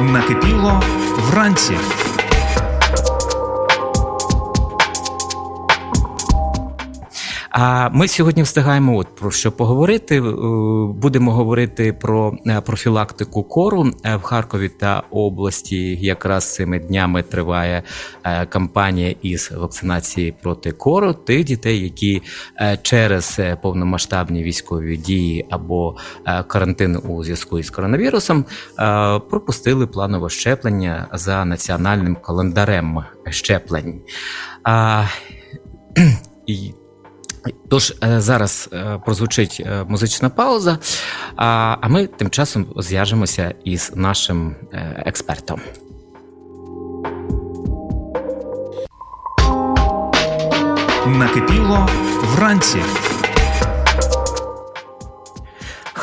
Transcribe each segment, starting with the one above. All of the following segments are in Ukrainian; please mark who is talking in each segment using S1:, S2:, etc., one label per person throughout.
S1: Накипіло вранці.
S2: А ми сьогодні встигаємо от про що поговорити. Е, Будемо говорити про е, профілактику кору Е, в Харкові та області. Якраз цими днями триває кампанія із вакцинації проти кору тих дітей, які через повномасштабні військові дії або карантин у зв'язку із коронавірусом пропустили планове щеплення за національним календарем щеплень. І Тож е, зараз е, прозвучить е, музична пауза, а ми тим часом зв'яжемося із нашим експертом.
S1: Накипіло вранці.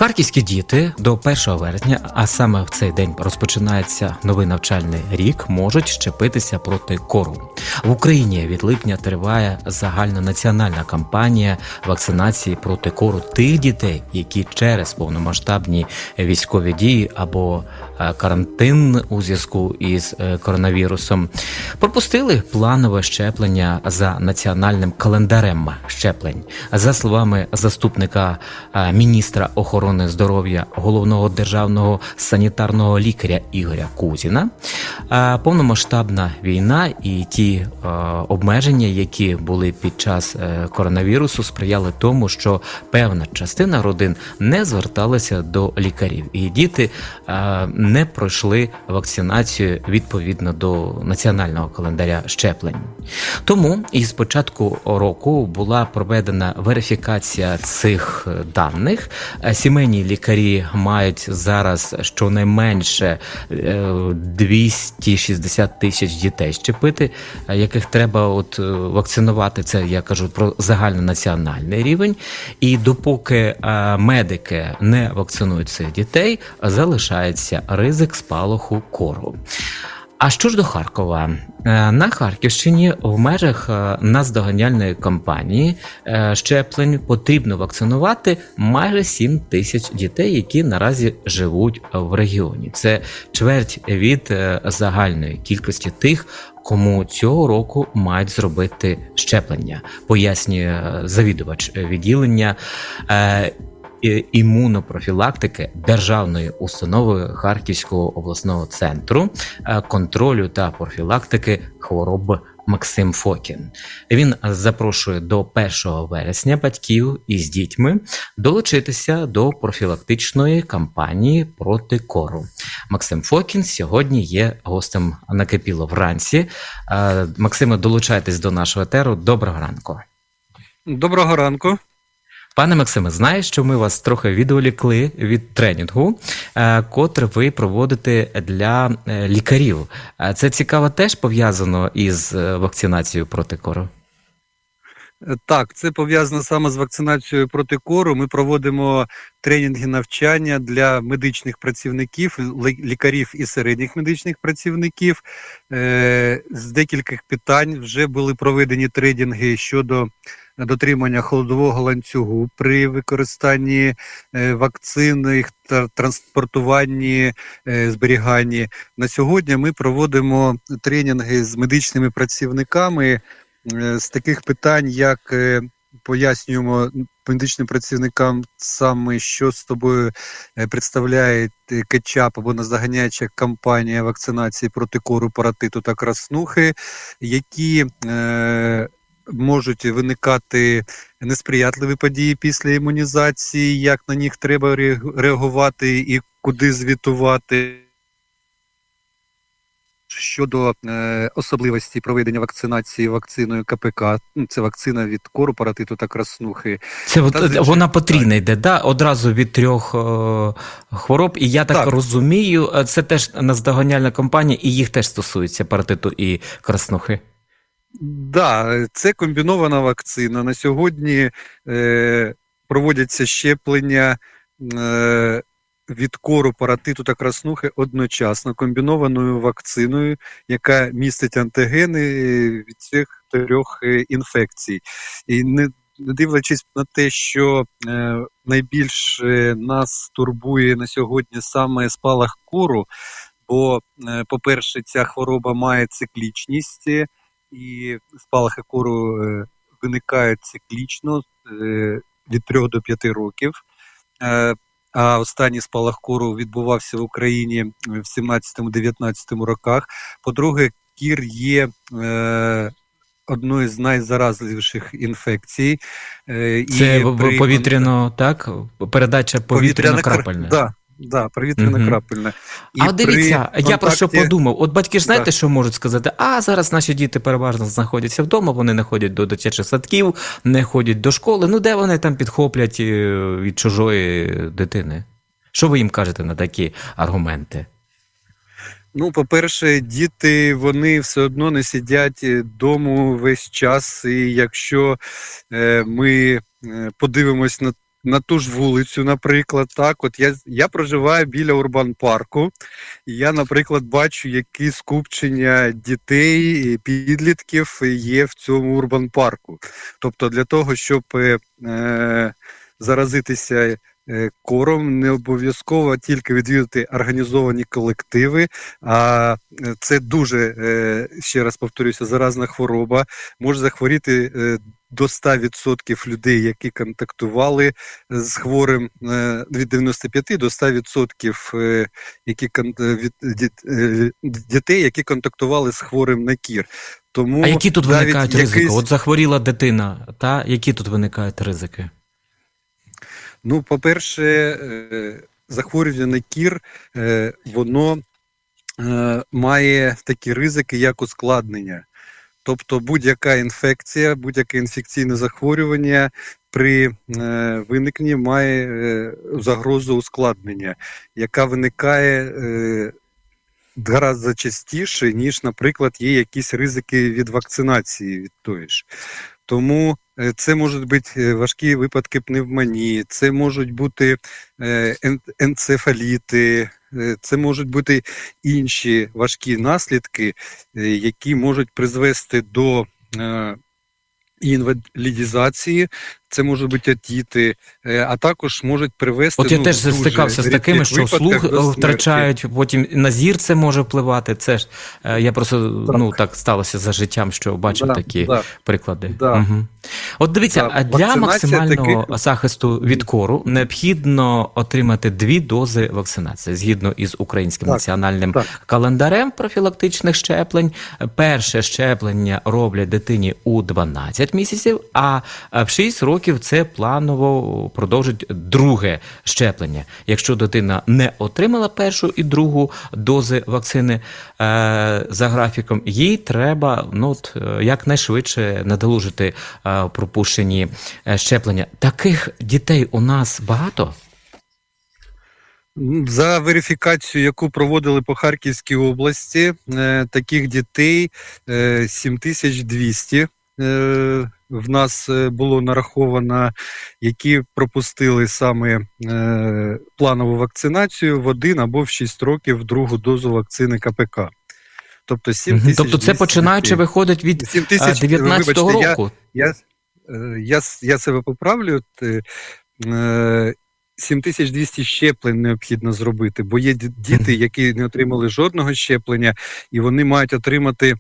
S2: Харківські діти до 1 вересня, а саме в цей день розпочинається новий навчальний рік, можуть щепитися проти кору. В Україні від липня триває загальнонаціональна кампанія вакцинації проти кору тих дітей, які через повномасштабні військові дії або е, карантин у зв'язку із е, коронавірусом пропустили планове щеплення за національним календарем щеплень. За словами заступника е, міністра охорони здоров'я головного державного санітарного лікаря Ігоря Кузіна, повномасштабна війна і ті е, обмеження, які були під час е, коронавірусу, сприяли тому, що певна частина родин не зверталася до лікарів, і діти е, не пройшли вакцинацію відповідно до національного календаря щеплень. Тому із початку року була проведена верифікація цих даних. Е, Сімейні лікарі мають зараз щонайменше е, 260 тисяч дітей щепити, е, яких треба от е, вакцинувати. Це я кажу про загальнонаціональний рівень. І допоки е, медики не вакцинують цих дітей, залишається ризик спалаху кору. А що ж до Харкова? Е, На Харківщині в межах е, наздоганяльної кампанії е, щеплень потрібно вакцинувати майже 7 тисяч дітей, які наразі живуть в регіоні. Це чверть від загальної кількості тих, кому цього року мають зробити щеплення, пояснює завідувач відділення. Імунопрофілактики державної установи Харківського обласного центру е, контролю та профілактики хвороб Максим Фокін. Він запрошує до 1 вересня батьків із дітьми долучитися до профілактичної кампанії проти кору. Максим Фокін сьогодні є гостем накипіло вранці. Е, Максиме, долучайтесь до нашого етеру. Доброго ранку.
S3: Доброго ранку.
S2: Пане Максиме, знаю, що ми вас трохи відволікли від тренінгу, е, котре ви проводите для е, лікарів. Е, Це цікаво теж пов'язано із вакцинацією проти кору.
S3: Так, це пов'язано саме з вакцинацією проти кору. Ми проводимо тренінги навчання для медичних працівників, лікарів і середніх медичних працівників. З декількох питань вже були проведені тренінги щодо дотримання холодового ланцюгу при використанні е, вакцин, їх транспортуванні, е, зберіганні. На сьогодні ми проводимо тренінги з медичними працівниками е, з таких питань, як пояснюємо медичним працівникам саме, що з тобою представляє кетчап або наздоганяюча кампанія вакцинації проти кору, паратиту та краснухи, які можуть виникати несприятливі події після імунізації, як на них треба реагувати і куди звітувати. Щодо е, особливості проведення вакцинації вакциною КПК, ну, це вакцина від кору, паратиту та краснухи.
S2: Це
S3: Та,
S2: е,
S3: звичайно,
S2: вона потрійна йде, да? одразу від трьох е, хвороб. І я так,
S3: Так.
S2: розумію, е, це теж наздоганяльна кампанія, і їх теж стосується паратиту і краснухи.
S3: Да, це комбінована вакцина. На сьогодні е, проводяться щеплення е, від кору, паратиту та краснухи одночасно комбінованою вакциною, яка містить антигени від цих трьох е, інфекцій. І не дивлячись на те, що е, найбільше нас турбує на сьогодні саме спалах кору, Бо, е, по-перше, ця хвороба має циклічність, і спалахи кору е, виникають циклічно е, від 3 до 5 років. Е, А останній спалах кору відбувався в Україні в 17-19 роках. По-друге, кір є одною з найзаразливіших інфекцій.
S2: Це
S3: і при
S2: повітряно, так? Передача повітряно-крапельна.
S3: Да, да, повітряно-крапельна. І
S2: А дивіться,
S3: при
S2: я про що подумав. От батьки ж знаєте,
S3: Да.
S2: що можуть сказати? А зараз наші діти переважно знаходяться вдома, вони не ходять до дитячих садків, не ходять до школи. Ну де вони там підхоплять е, від чужої дитини? Що ви їм кажете на такі аргументи?
S3: Ну, по-перше, діти вони все одно не сидять вдома весь час. І якщо е, ми е, подивимось на, на ту ж вулицю, наприклад, так, от я, я проживаю біля урбан парку, і я, наприклад, бачу, які скупчення дітей, і підлітків є в цьому урбан парку. Тобто, для того, щоб е, е, заразитися. Е, Кором не обов'язково тільки відвідати організовані колективи, а е, це дуже, е, ще раз повторюся, заразна хвороба. Може захворіти до 100% людей, які контактували з хворим від 95 до 100% е, які дітей, які контактували з хворим на кір. Тому
S2: А які тут виникають ризики? От захворіла дитина, та які тут виникають ризики?
S3: Ну, по-перше, е, захворювання на кір, е, воно е, має такі ризики, як ускладнення. Тобто будь-яка інфекція, будь-яке інфекційне захворювання при виникненні має загрозу ускладнення, яка виникає гораздо частіше, ніж, наприклад, є якісь ризики від вакцинації від тої ж. Тому це можуть бути е, важкі випадки пневмонії, це можуть бути е, енцефаліти, е, це можуть бути інші важкі наслідки, е, які можуть призвести до е, інвалідізації, це можуть бути отіти, е, а також можуть привести
S2: От я
S3: ну,
S2: теж стикався з такими, що слух
S3: до
S2: е, втрачають, потім на зір це може впливати. Це ж е, я просто
S3: Так.
S2: ну так сталося за життям, що бачив
S3: Да,
S2: такі
S3: да.
S2: приклади.
S3: Да.
S2: Мгм. От дивіться,
S3: Да,
S2: а для максимального
S3: таких-
S2: захисту від кору необхідно отримати дві дози вакцинації згідно із українським
S3: Так,
S2: національним
S3: так.
S2: календарем профілактичних щеплень. Перше щеплення роблять дитині у 12 місяців, а в 6 років це планово продовжить друге щеплення. Якщо дитина не отримала першу і другу дози вакцини е, за графіком, їй треба ну, от, е, якнайшвидше надолужити е, пропущені е, щеплення. Таких дітей у нас багато.
S3: За верифікацію, яку проводили по Харківській області, е, таких дітей е, 7200 е, в нас е, було нараховано, які пропустили саме е, планову вакцинацію в один або в 6 років другу дозу вакцини КПК. Тобто 7 тисяч
S2: Тобто це
S3: 200
S2: виходить від
S3: 7
S2: е,
S3: тисяч,
S2: 19-го
S3: вибачте, я,
S2: року.
S3: я, е, я, я себе поправлю. Е, 7200 щеплень необхідно зробити, бо є діти, які не отримали жодного щеплення, і вони мають отримати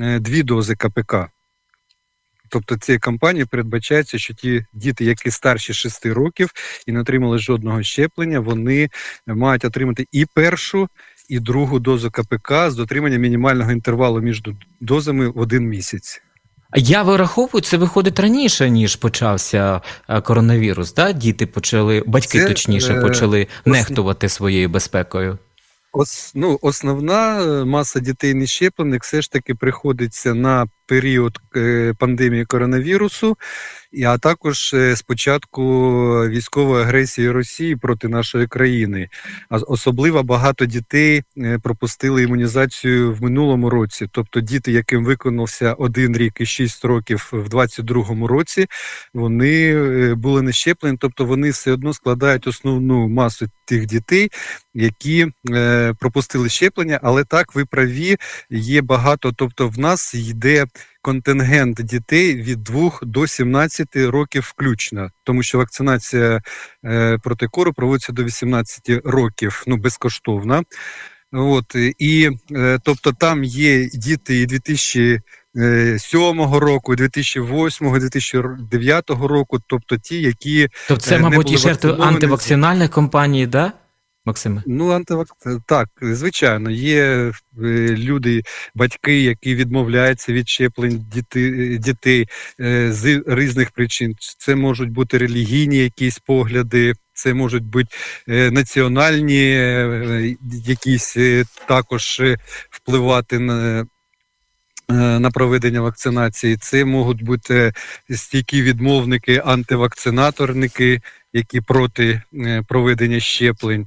S3: е, дві дози КПК. Тобто цією кампанією передбачається, що ті діти, які старші 6 років і не отримали жодного щеплення, вони мають отримати і першу, і другу дозу КПК з дотриманням мінімального інтервалу між дозами в один місяць.
S2: Я вираховую, це виходить раніше, ніж почався е, коронавірус. Да? Діти почали, батьки
S3: Це,
S2: точніше,
S3: е,
S2: почали
S3: ос-
S2: нехтувати своєю безпекою.
S3: Ос, ну, основна е, маса дітей нещеплених все ж таки приходиться на період е, пандемії коронавірусу, а також е, з початку військової агресії Росії проти нашої країни. Особливо багато дітей е, пропустили імунізацію в минулому році. Тобто діти, яким виконався один рік і шість років в 22-му році, вони були не щеплені, тобто вони все одно складають основну масу тих дітей, які пропустили щеплення, але так ви праві, є багато. Тобто, в нас йде контингент дітей від 2 до 17 років включно, тому що вакцинація е, проти кору проводиться до 18 років, ну безкоштовна.
S4: От, е, і е, тобто там є діти і 2007 року, 2008, 2009 року, тобто ті, які
S2: Тобто це,
S4: Е,
S2: мабуть, і жертви антивакцинальних компаній, да, Максиме?
S4: Ну, антивак... так, звичайно, є е, люди, батьки, які відмовляються від щеплень діти... дітей е, з різних причин. Це можуть бути релігійні якісь погляди, це можуть бути е, національні е, якісь е, також е, впливати на. е, На проведення вакцинації це можуть бути стійкі відмовники, антивакцинаторники, які проти е, проведення щеплень.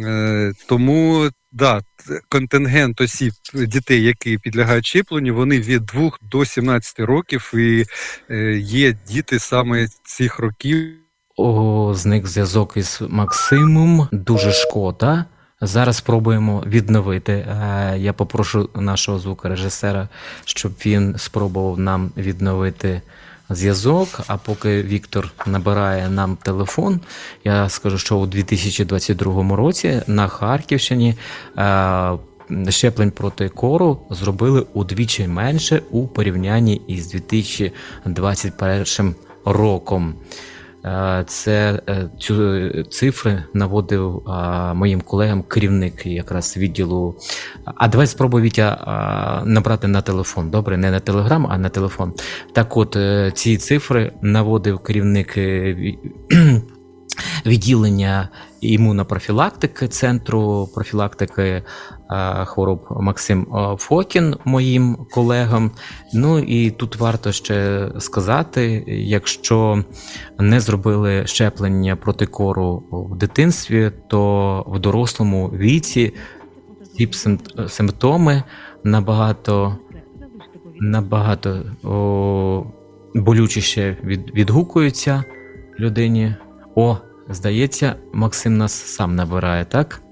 S4: Е, Тому да, контингент осіб дітей, які підлягають щепленню, вони від 2 до 17 років, і е, є діти саме цих років.
S2: О, зник зв'язок із Максимом. Дуже шкода. Зараз спробуємо відновити. Я попрошу нашого звукорежисера, щоб він спробував нам відновити зв'язок. А поки Віктор набирає нам телефон, я скажу, що у 2022 році на Харківщині е, щеплень проти кору зробили удвічі менше у порівнянні із 2021 роком. Е, Це е, цю цифри наводив моїм колегам керівник якраз відділу. А давай спробуй Вітя набрати на телефон. Добре, не на телеграм, а на телефон. Так, от е, ці цифри наводив керівник е, відділення імунопрофілактики центру профілактики е, хвороб Максим е, Фокін, моїм колегам. Ну і тут варто ще сказати, якщо не зробили щеплення проти кору в дитинстві, то в дорослому віці ці симп- симптоми набагато, набагато о, болючіше від, відгукуються людині. О, здається, Максим нас сам набирає, так?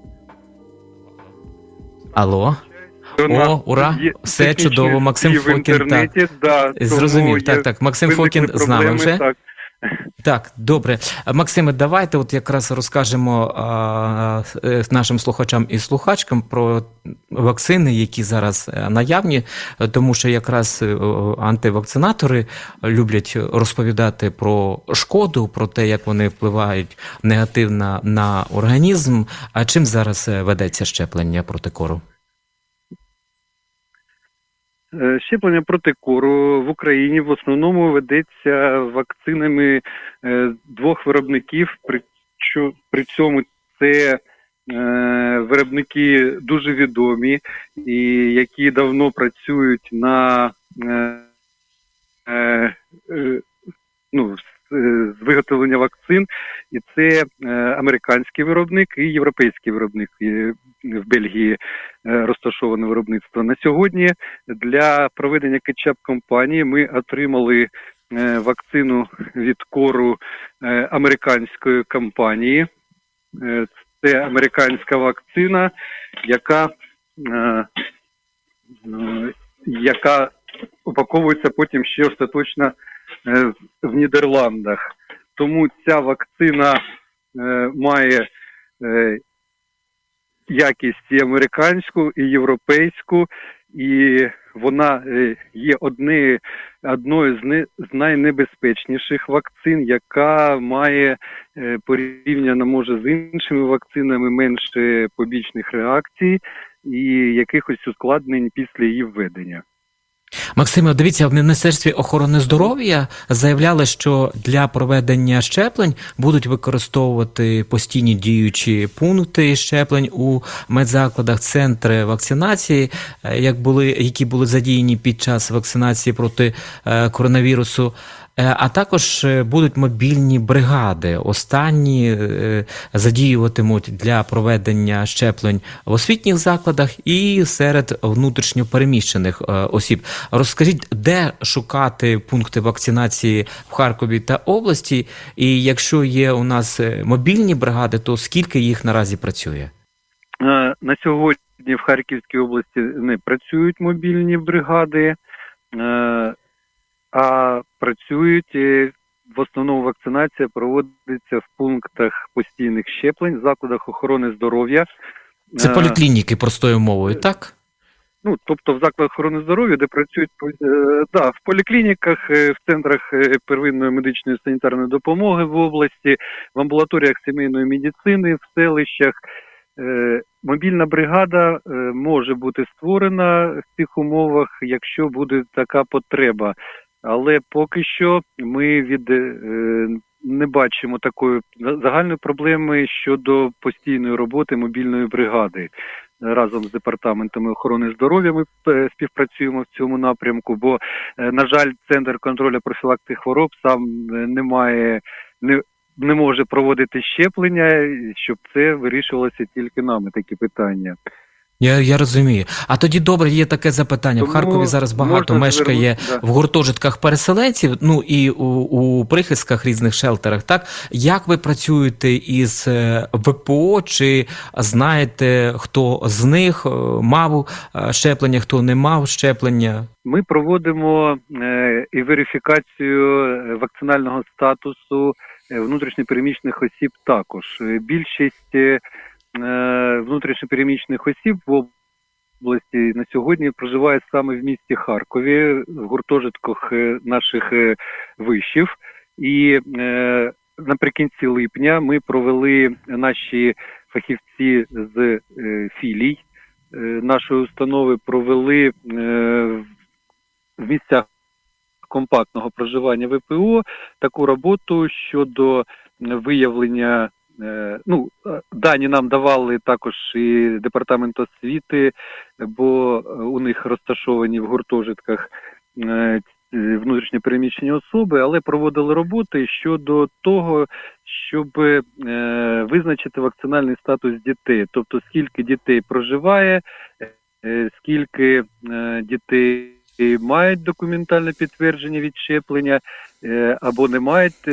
S2: Алло, О, ура! Все чудово, Максим Фокін,
S3: так.
S2: зрозумів. Так, так. Максим Фокін з нами вже.
S3: Так.
S2: Добре. Максиме, давайте от якраз розкажемо е, нашим слухачам і слухачкам про вакцини, які зараз е, наявні, тому що якраз е, антивакцинатори люблять розповідати про шкоду, про те, як вони впливають негативно на організм. А чим зараз ведеться щеплення проти кору?
S3: Е, Щеплення проти кору в Україні в основному ведеться вакцинами е, двох виробників. При, цьому це е, виробники дуже відомі і які давно працюють на ну, з, е, виготовлення вакцин, і це е, американський виробник і європейський виробник. В Бельгії е, розташоване виробництво. На сьогодні для проведення кетчап кампанії ми отримали е, вакцину від кору е, американської компанії. Е, Це американська вакцина, яка, е, е, яка упаковується потім ще остаточно е, в Нідерландах. Тому ця вакцина е, має е, якість і американську, і європейську, і вона е, є одне, одною з, не, з найнебезпечніших вакцин, яка має е, порівняно може з іншими вакцинами менше побічних реакцій і якихось ускладнень після її введення.
S2: Максиме, дивіться, в Міністерстві охорони здоров'я заявляли, що для проведення щеплень будуть використовувати постійні діючі пункти щеплень у медзакладах, центри вакцинації, е, як були, які були задіяні під час вакцинації проти е, коронавірусу. Е, А також е, будуть мобільні бригади. Останні е, задіюватимуть для проведення щеплень в освітніх закладах і серед внутрішньопереміщених осіб. Розкажіть, де шукати пункти вакцинації в Харкові та області? І якщо є у нас мобільні бригади, то скільки їх наразі працює?
S3: На сьогодні в Харківській області не працюють мобільні бригади, а працюють е, в основному вакцинація проводиться в пунктах постійних щеплень, в закладах охорони здоров'я.
S2: Це
S3: Е,
S2: поліклініки простою мовою, так?
S3: Ну, тобто в закладах охорони здоров'я, де працюють е, да, в поліклініках, е, в центрах е, первинної медичної санітарної допомоги в області, в амбулаторіях сімейної медицини, в селищах. Е, Мобільна бригада е, може бути створена в цих умовах, якщо буде така потреба. Але поки що ми від е, не бачимо такої загальної проблеми щодо постійної роботи мобільної бригади разом з департаментами охорони здоров'я ми е, співпрацюємо в цьому напрямку. Бо, е, на жаль, центр контролю профілактики хвороб сам не має не. Не може проводити щеплення, щоб це вирішувалося тільки нами такі питання.
S2: Я, я розумію. А тоді добре, є таке запитання. в Харкові зараз багато мешкає
S3: звернути- да.
S2: в гуртожитках переселенців, ну і у, у прихистках різних шелтерах. Так як ви працюєте із е, ВПО? Чи знаєте, хто з них е, мав е, щеплення, хто не мав щеплення?
S3: Ми проводимо і верифікацію вакцинального статусу внутрішньопереміщених осіб також. Більшість внутрішньопереміщених осіб в області на сьогодні проживає саме в місті Харкові, в гуртожитках е, наших е, вишів. І е, наприкінці липня ми провели наші фахівці з е, філій е, нашої установи провели е, в місцях компактного проживання ВПО таку роботу щодо виявлення. Е, Ну, е, дані нам давали також і департамент освіти, бо е, у них розташовані в гуртожитках внутрішньо переміщені особи, але проводили роботи щодо того, щоб визначити вакцинальний статус дітей, тобто скільки дітей проживає, скільки дітей мають документальне підтвердження від щеплення е, або не мають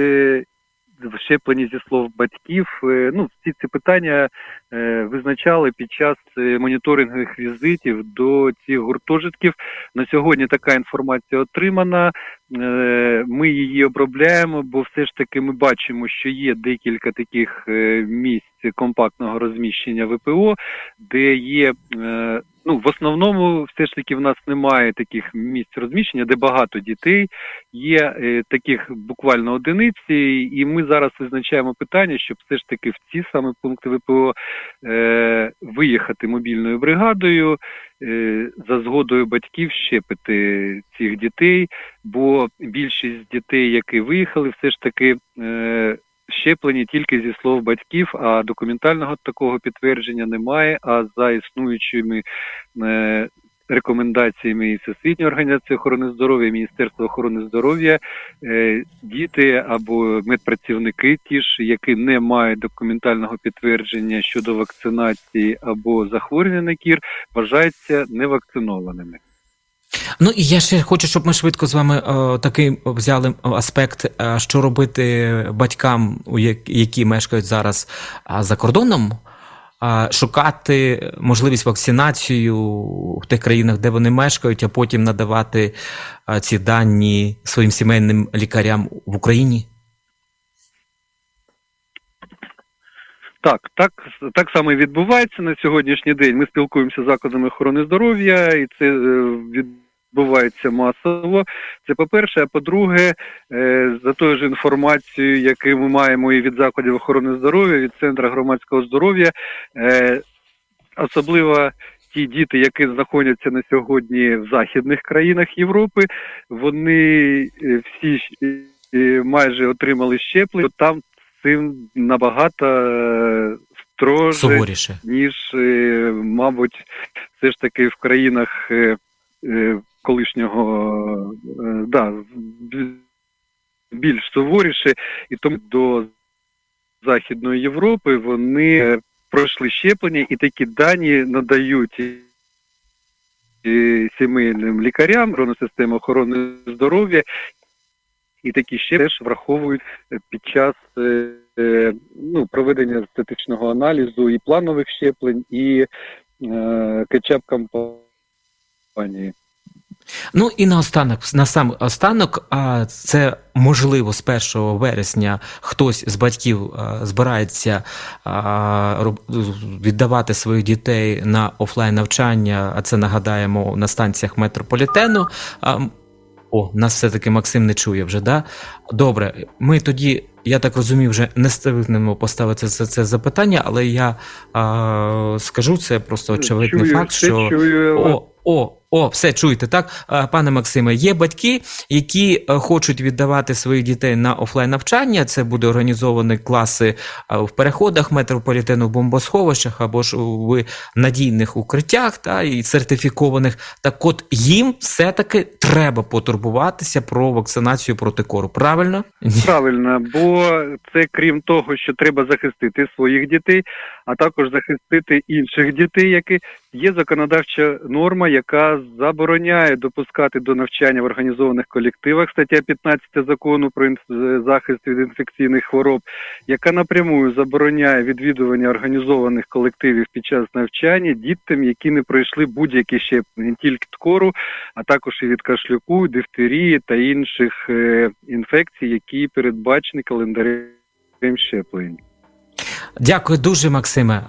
S3: щеплені зі слов батьків. Е, Ну, всі ці питання е, визначали під час е, моніторингових візитів до цих гуртожитків. На сьогодні така інформація отримана. Е, Ми її обробляємо, бо все ж таки ми бачимо, що є декілька таких е, місць компактного розміщення ВПО, де є. е, Ну, в основному, все ж таки, в нас немає таких місць розміщення, де багато дітей. Є е, таких буквально одиниці, і ми зараз визначаємо питання, щоб все ж таки в ці саме пункти ВПО е, виїхати мобільною бригадою за згодою батьків щепити цих дітей, бо більшість дітей, які виїхали, все ж таки е, щеплені тільки зі слов батьків, а документального такого підтвердження немає. А за існуючими е, рекомендаціями і Всесвітньої організації охорони здоров'я, Міністерства охорони здоров'я, е, діти або медпрацівники, ті ж, які не мають документального підтвердження щодо вакцинації або захворювання на кір, вважаються невакцинованими.
S2: Ну і я ще хочу, щоб ми швидко з вами е, такий взяли аспект, е, що робити батькам, які мешкають зараз за кордоном. Шукати можливість вакцинацію в тих країнах, де вони мешкають, а потім надавати ці дані своїм сімейним лікарям в Україні.
S3: Так, так, так само і відбувається на сьогоднішній день. Ми спілкуємося з закладами охорони здоров'я, і це е, відбувається масово. Це по-перше, а по-друге, е, за тою ж інформацією, яку ми маємо і від закладів охорони здоров'я, від центру громадського здоров'я, е, особливо ті діти, які знаходяться на сьогодні в західних країнах Європи, вони е, всі майже отримали щеплення. Там цим набагато строже,
S2: Суворіше.
S3: ніж, мабуть, все ж таки в країнах колишнього е, да, більш суворіше, і тому до Західної Європи вони пройшли щеплення і такі дані надають сімейним лікарям, системи охорони здоров'я, і такі ще теж враховують під час е, е, ну, проведення статичного аналізу і планових щеплень, і е, кетчап кампанії.
S2: Ну і наостанок, на сам останок, а це можливо з 1 вересня хтось з батьків збирається віддавати своїх дітей на офлайн навчання. А це нагадаємо на станціях метрополітену. О, нас все-таки Максим не чує вже, да? Добре, ми тоді, я так розумію, вже не встигнемо поставити це, це запитання, але я а, скажу це просто очевидний
S3: Чую,
S2: факт, що
S3: чую.
S2: о, о, о, все чуєте, так, пане Максиме. Є батьки, які е, хочуть віддавати своїх дітей на офлайн навчання. Це буде організовані класи в переходах метрополітену в бомбосховищах або ж в надійних укриттях, та і сертифікованих. Так, от їм все-таки треба потурбуватися про вакцинацію проти кору. Правильно?
S3: Правильно, бо це крім того, що треба захистити своїх дітей, а також захистити інших дітей, які є законодавча норма, яка забороняє допускати до навчання в організованих колективах, стаття 15 закону про захист від інфекційних хвороб, яка напряму забороняє відвідування організованих колективів під час навчання дітям, які не пройшли будь-які щеплення, не тільки від кору, а також і від кашлюку, дифтерії та інших е, інфекцій, які передбачені календарем щеплень.
S2: Дякую дуже, Максиме.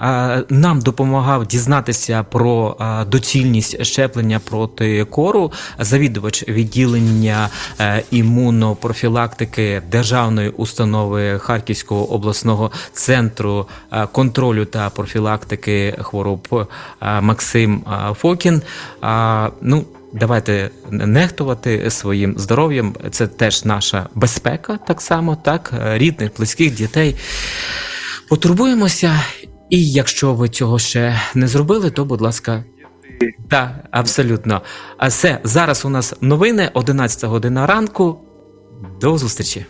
S2: Нам допомагав дізнатися про доцільність щеплення проти кору завідувач відділення е, імунопрофілактики Державної установи Харківського обласного центру е, контролю та профілактики хвороб е, Максим Фокін. Ну, Давайте нехтувати своїм здоров'ям. Це теж наша безпека, так само, так, рідних, близьких дітей. Потурбуємося, і якщо ви цього ще не зробили, то будь ласка. Так, абсолютно. А все, зараз у нас новини, 11 година ранку. До зустрічі.